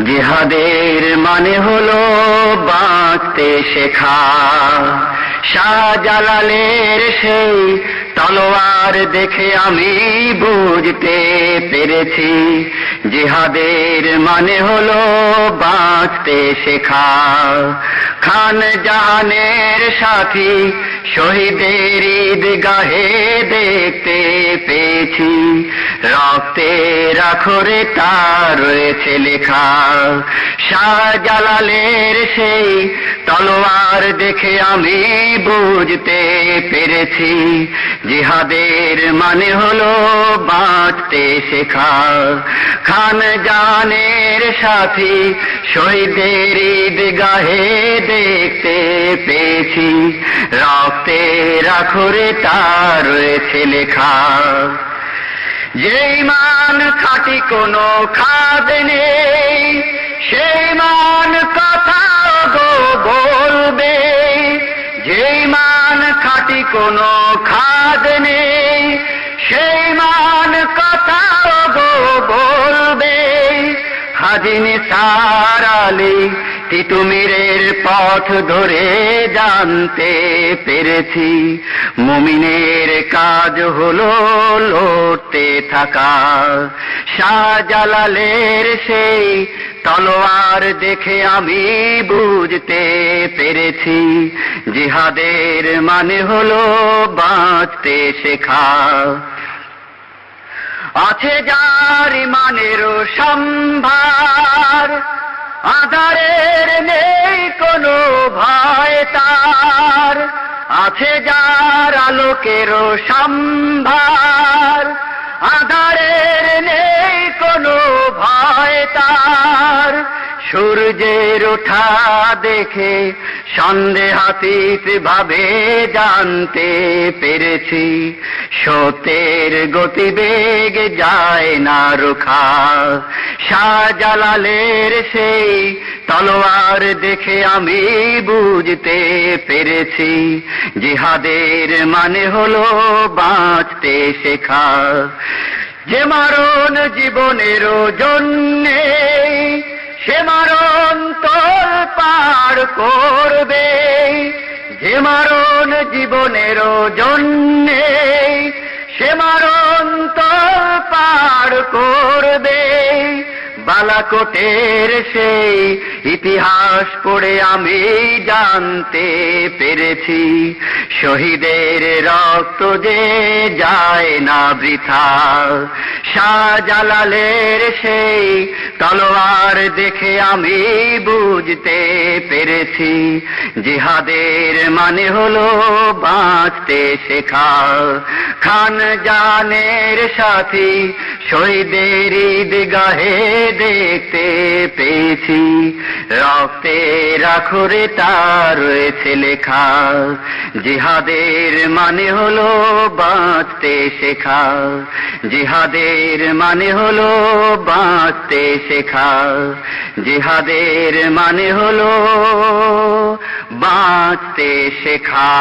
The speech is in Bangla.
জিহাদের মানে হলো বাঁচতে শেখা। শাহজালালের সেই তলোয়ার দেখে আমি বুঝতে পেরেছি। জিহাদের মানে হলো বাঁচতে শেখা। খান জাহানের সাথী শহীদের ঈদ গাহে দেখতে পেয়েছি। রক্তে রাখরে তার রয়েছে লেখা। শাহজালালের সেই তলোয়ার দেখে আমি বুঝতে পেরেছি। জিহাদের মানে হলো বাঁচতে শেখা। খান জানের সাথী শহীদের ঈদ গাহে দেখতে পেয়েছি। রক্তে রাখরে তার রয়েছে লেখা। যেই মান খাটি কোনো খাদ নেই, সেই মান কথা গো বলবে। যেই মান খাটি কোনো খাদ নেই, সেই মান কথা গো বলবে। হাজিনি সারালি তিতুমিরের পথ ধরে জানতে পেরেছি। মুমিনের কাজ হলো লড়তে থাকা। শাহজালালের সেই তলোয়ার দেখে আমি বুঝতে পেরেছি। জিহাদের মানে হলো বাঁচতে শেখা। আছে যার ইমানেরও সম্ভার আধারের নেই কোনো ভয় তার। আছে যার আলোকেরও সম্ভার, আধারের নেই কোনো ভয় তার। সূর্যের ওঠা দেখে সন্দেহাতীত ভাবে জানতে পেরেছি সত্যের গতিবেগ যায় না রুখা। শাহজালালের সেই তলোয়ার দেখে আমি বুঝতে পেরেছি। জিহাদের মানে হলো বাঁচতে শেখা। যে মারণ জীবনেরও জন্যে, সে মারণ তোর পার করবে। যে মারণ জীবনেরও জন্যে, সে মারণ তোর পার বালাকোটের সেই ইতিহাস পড়ে আমি জানতে পেরেছি। শহীদের রক্ত যে যায় না বৃথা। শাহজালালের সেই তলোয়ার দেখে আমি বুঝতে পেরেছি। জিহাদের মানে হলো বাঁচতে শেখা। খান জানের সাথী শহীদের গাহে দেখতে পেয়েছি। রক্তে রাখরে তার রয়েছে লেখা। জিহাদের মানে হলো বাঁচতে শেখা। জিহাদের মানে হলো বাঁচতে শেখা। জিহাদের মানে হলো বাঁচতে শেখা।